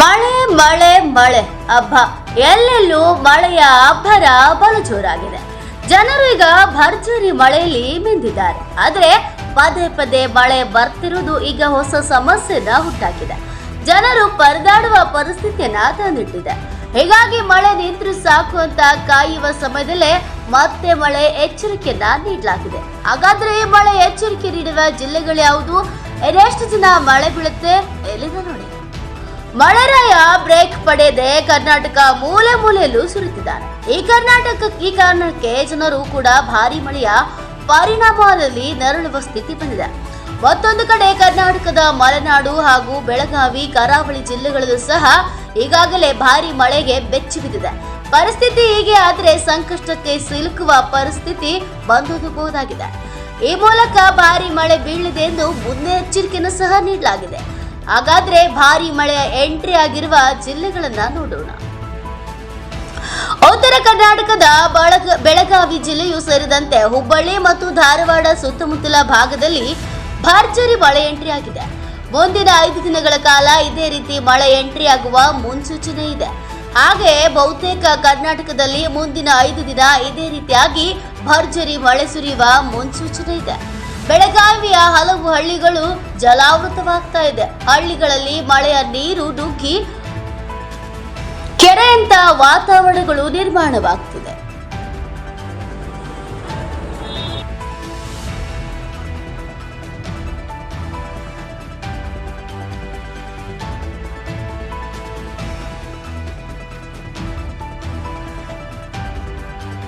ಮಳೆ ಮಳೆ ಮಳೆ. ಹಬ್ಬ ಎಲ್ಲೆಲ್ಲೂ ಮಳೆಯ ಅಬ್ಬರ ಬಲು ಜೋರಾಗಿದೆ ಜನರು ಈಗ ಭರ್ಜರಿ ಮಳೆಯಲ್ಲಿ ಮಿಂದಿದ್ದಾರೆ. ಆದ್ರೆ ಪದೇ ಪದೇ ಮಳೆ ಬರ್ತಿರುವುದು ಈಗ ಹೊಸ ಸಮಸ್ಯೆನ ಉಂಟಾಗಿದೆ ಜನರು ಪರದಾಡುವ ಪರಿಸ್ಥಿತಿಯನ್ನ ತಂದಿಟ್ಟಿದೆ. ಹೀಗಾಗಿ ಮಳೆ ನಿಂತರೂ ಸಾಕು ಅಂತ ಕಾಯುವ ಸಮಯದಲ್ಲೇ ಮತ್ತೆ ಮಳೆ ಎಚ್ಚರಿಕೆಯನ್ನ ನೀಡಲಾಗಿದೆ. ಹಾಗಾದ್ರೆ ಈ ಮಳೆ ಎಚ್ಚರಿಕೆ ನೀಡುವ ಜಿಲ್ಲೆಗಳು ಯಾವುದು? ಎಷ್ಟು ಜನ ಮಳೆ ಬೀಳುತ್ತೆ? ಎಲ್ಲಿದೆ ನೋಡಿ. ಮಳೆರಾಯ ಬ್ರೇಕ್ ಪಡೆದೆ ಕರ್ನಾಟಕ ಮೂಲೆ ಮೂಲೆಯಲ್ಲೂ ಸುರಿತಿದ್ದಾರೆ. ಈ ಕರ್ನಾಟಕ ಈ ಕಾರಣಕ್ಕೆ ಜನರು ಕೂಡ ಭಾರಿ ಮಳೆಯ ಪರಿಣಾಮದಲ್ಲಿ ನರಳುವ ಸ್ಥಿತಿ ಬಂದಿದೆ. ಮತ್ತೊಂದು ಕಡೆ ಕರ್ನಾಟಕದ ಮಲೆನಾಡು ಹಾಗೂ ಬೆಳಗಾವಿ, ಕರಾವಳಿ ಜಿಲ್ಲೆಗಳಲ್ಲೂ ಸಹ ಈಗಾಗಲೇ ಭಾರಿ ಮಳೆಗೆ ಬೆಚ್ಚಿ ಬಿದ್ದಿದೆ. ಪರಿಸ್ಥಿತಿ ಹೀಗೆ ಆದರೆ ಸಂಕಷ್ಟಕ್ಕೆ ಸಿಲುಕುವ ಪರಿಸ್ಥಿತಿ ಬಂದೊದಗಬಹುದಾಗಿದೆ. ಈ ಮೂಲಕ ಭಾರಿ ಮಳೆ ಬೀಳಲಿದೆ ಎಂದು ಮುನ್ನೆಚ್ಚರಿಕೆಯನ್ನು ಸಹ ನೀಡಲಾಗಿದೆ. ಹಾಗಾದ್ರೆ ಭಾರಿ ಮಳೆ ಎಂಟ್ರಿ ಆಗಿರುವ ಜಿಲ್ಲೆಗಳನ್ನ ನೋಡೋಣ. ಉತ್ತರ ಕರ್ನಾಟಕದ ಬಳಗ, ಬೆಳಗಾವಿ ಜಿಲ್ಲೆಯು ಸೇರಿದಂತೆ ಹುಬ್ಬಳ್ಳಿ ಮತ್ತು ಧಾರವಾಡ ಸುತ್ತಮುತ್ತಲ ಭಾಗದಲ್ಲಿ ಭರ್ಜರಿ ಮಳೆ ಎಂಟ್ರಿ ಆಗಿದೆ. ಮುಂದಿನ ಐದು ದಿನಗಳ ಕಾಲ ಇದೇ ರೀತಿ ಮಳೆ ಎಂಟ್ರಿ ಆಗುವ ಮುನ್ಸೂಚನೆ ಇದೆ. ಹಾಗೆ ಬಹುತೇಕ ಕರ್ನಾಟಕದಲ್ಲಿ ಮುಂದಿನ ಐದು ದಿನ ಇದೇ ರೀತಿಯಾಗಿ ಭರ್ಜರಿ ಮಳೆ ಸುರಿಯುವ ಮುನ್ಸೂಚನೆ ಇದೆ. ಬೆಳಗಾವಿಯ ಹಲವು ಹಳ್ಳಿಗಳು ಜಲಾವೃತವಾಗ್ತಾ ಇದೆ. ಹಳ್ಳಿಗಳಲ್ಲಿ ಮಳೆಯ ನೀರು ನುಗ್ಗಿ ಕೆರೆಯಂತ ವಾತಾವರಣಗಳು ನಿರ್ಮಾಣವಾಗ್ತಿದೆ.